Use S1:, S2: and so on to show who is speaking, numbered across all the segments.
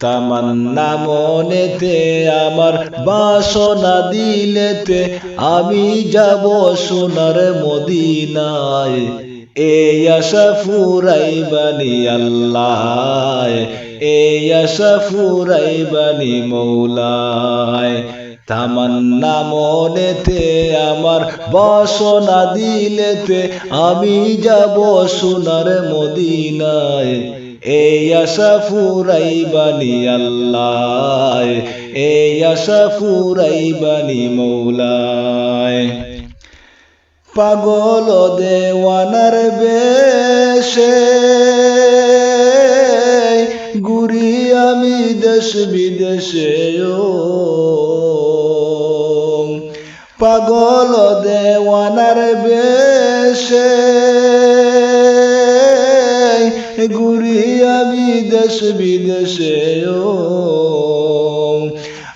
S1: তামান্না মনেতে আমার বাসনা দিলেতে আমি যাব সোনার মদিনায়। এই আশা ফুরাইবানি আল্লাহ এই আশা ফুরাইবানি মৌলায়। তামান্না মনেতে আমার বাসনা দিলেতে আমি যাব সোনার মদিনায়। এই ফুরাইবানি আল্লাহ, এই আশা ফুরাইবানি মৌলায়। পাগল দেওয়ানার বেশে, গুরি আমি দেশ বিদেশে পাগল দেওয়ানার বেশে ঘুরি দেশ বিদেশে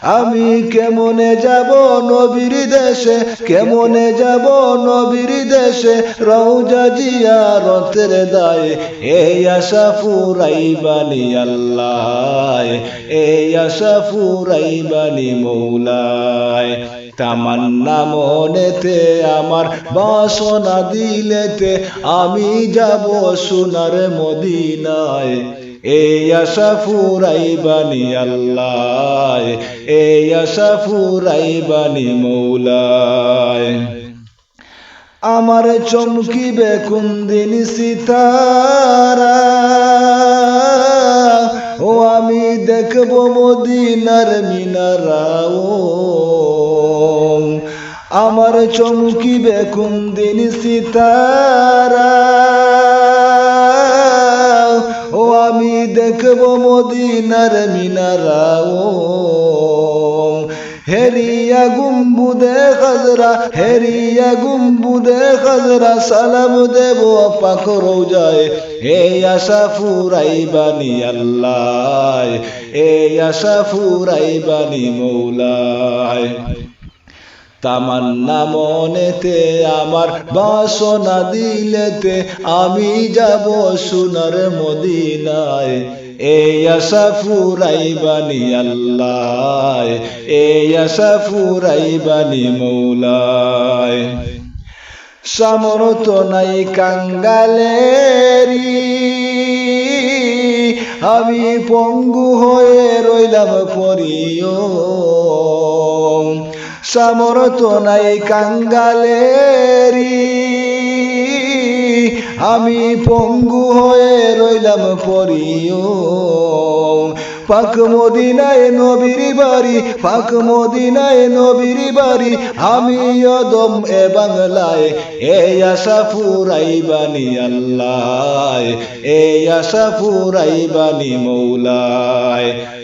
S1: আমি কেমনে যাব নবীর দেশে? কেমনে যাব নবীর দেশে? রৌজা জিয়ারতের দায়। এই আশা ফুরাইবানি আল্লাহ এই আশা ফুরাইবানি মৌলায় তামান্না মনেতে আমার বাসনা দিলেতে আমি যাব সোনার মদিনায়। এই আশা ফুরাইবানি আল্লাহ, এই আশা ফুরাইবানি মৌলায় আমার চমকিবে কুন্দিন সিতারা, ও আমি দেখব মদিনার মিনারা আমার চমকিবে কুন্দিন সিতারা দেখব মদিনার মিনারা ও হেরিয়া গুম্বুদে খজরা হেরিয়া গুম্বুদে খজরা সালাম দেব পাক রোজায় এই আশা ফুরাইবানি আল্লাহ এই আশা ফুরাইবানি মৌলায় তামান্না মনেতে আমার বাসনা দিলেতে আমি যাব সোনার মদিনায়। এই আশা ফুরাইবানি আল্লাহ এই আশা ফুরাইবানি মৌলায়। সামরত নাই কাঙ্গালেরি, আমি পঙ্গু হয়ে রইলাম পরিও সামরত নাই কাঙ্গালেরি। আমি পঙ্গু হয়ে রইলাম পরিও পাক মদিনায় নবীর বাড়ি, পাক মদিনায় নবীর বাড়ি, আমি অদম এ বাংলায় এই আশা ফুরাইবানি আল্লাহ এই আশা ফুরাই ফুরাইবানি মৌলায়।